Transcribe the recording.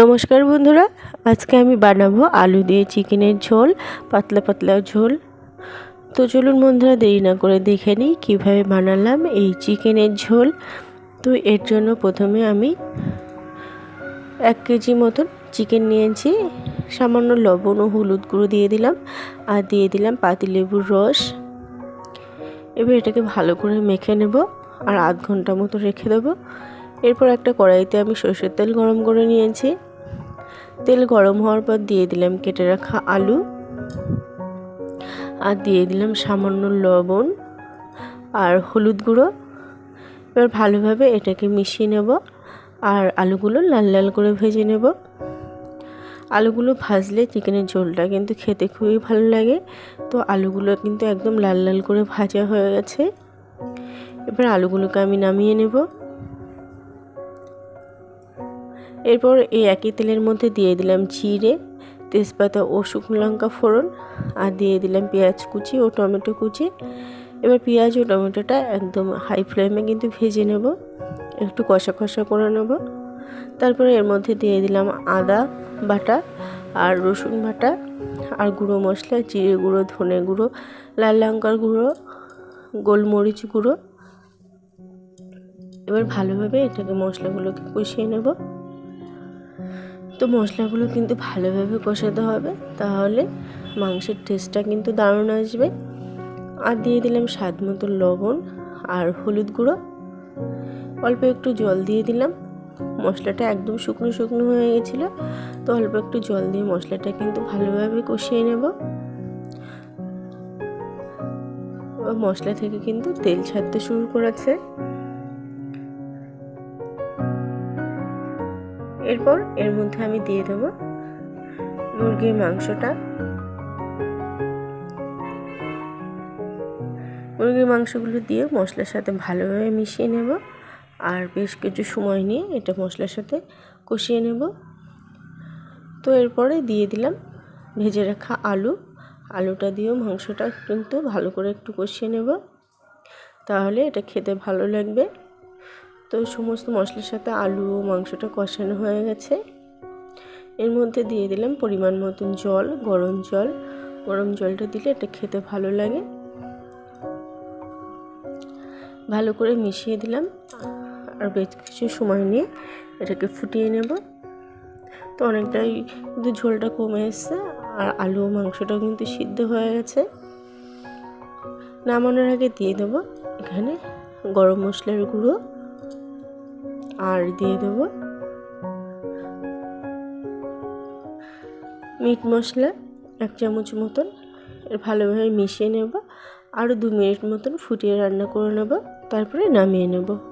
নমস্কার বন্ধুরা, আজকে আমি বানাবো আলু দিয়ে চিকেনের ঝোল, পাতলা পাতলা ঝোল। তো চলুন বন্ধুরা, দেরি না করে দেখে নিই কীভাবে বানালাম এই চিকেনের ঝোল। তো এর জন্য প্রথমে আমি এক কেজি মতন চিকেন নিয়েছি। সামান্য লবণ ও হলুদ গুঁড়ো দিয়ে দিলাম, আর দিয়ে দিলাম পাতিলেবুর রস। এবার এটাকে ভালো করে মেখে নেব, আর আধ ঘণ্টা মতো রেখে দেবো। এরপর একটা কড়াইতে আমি সর্ষের তেল গরম করে নিয়েছি। তেল গরম হওয়ার পর দিয়ে দিলাম কেটে রাখা আলু আর দিয়ে দিলাম সামান্য লবণ আর হলুদ গুঁড়ো। এবার ভালোভাবে এটাকে মিশিয়ে নেব আর আলুগুলো লাল লাল করে ভেজে নেব। আলুগুলো ভাজলে চিকেনের ঝোলটা কিন্তু খেতে খুবই ভালো লাগে। তো আলুগুলো কিন্তু একদম লাল লাল করে ভাজা হয়ে গেছে। এবার আলুগুলোকে আমি নামিয়ে নেব। এরপর এই একই তেলের মধ্যে দিয়ে দিলাম জিরে, তেজপাতা ও শুকনো লঙ্কা ফোড়ন, আর দিয়ে দিলাম পেঁয়াজ কুচি ও টমেটো কুচি। এবার পেঁয়াজ ও টমেটোটা একদম হাই ফ্লেমে কিন্তু ভেজে নেব, একটু কষা কষা করে নেব। তারপরে এর মধ্যে দিয়ে দিলাম আদা বাটা আর রসুন বাটা, আর গুঁড়ো মশলা, জিরে গুঁড়ো, ধনে গুঁড়ো, লাল লঙ্কার গুঁড়ো, গোলমরিচ গুঁড়ো। এবার ভালোভাবে এটাকে মশলাগুলোকে কষিয়ে নেব। তো মশলাগুলো কিন্তু ভালোভাবে কষাতে হবে, তাহলে মাংসের টেস্টটা কিন্তু দারুণ আসবে। আর দিয়ে দিলাম স্বাদ মতো লবণ আর হলুদ গুঁড়ো। অল্প একটু জল দিয়ে দিলাম। মশলাটা একদম শুকনো শুকনো হয়ে গেছিল, তো অল্প একটু জল দিয়ে মশলাটা কিন্তু ভালোভাবে কষিয়ে নেব। মশলা থেকে কিন্তু তেল ছাড়তে শুরু করেছে। এরপর এর মধ্যে আমি দিয়ে দেবো মুরগির মাংসটা। মুরগির মাংসগুলো দিয়ে মশলার সাথে ভালোভাবে মিশিয়ে নেব আর বেশ কিছু সময় নিয়ে এটা মশলার সাথে কষিয়ে নেব। তো এরপরে দিয়ে দিলাম ভেজে রাখা আলু। আলুটা দিয়েও মাংসটা কিন্তু ভালো করে একটু কষিয়ে নেব। তাহলে এটা খেতে ভালো লাগবে। তো সমস্ত মশলার সাথে আলু ও মাংসটা কষানো হয়ে গেছে। এর মধ্যে দিয়ে দিলাম পরিমাণ মতন জল, গরম জল। গরম জলটা দিলে এটা খেতে ভালো লাগে। ভালো করে মিশিয়ে দিলাম। আর বেশ কিছু সময় নিয়ে এটাকে ফুটিয়ে নেব। তো অনেকটাই কিন্তু ঝোলটা কমে এসছে আর আলু মাংসটাও কিন্তু সিদ্ধ হয়ে গেছে। নামানোর আগে দিয়ে দেবো এখানে গরম মশলার গুঁড়ো। আর দিয়ে দেব মিট মশলা এক চামচ মতন। ভালোভাবে মিশিয়ে নেব। আরও দু মিনিট মতন ফুটিয়ে রান্না করে নেব। তারপরে নামিয়ে নেব।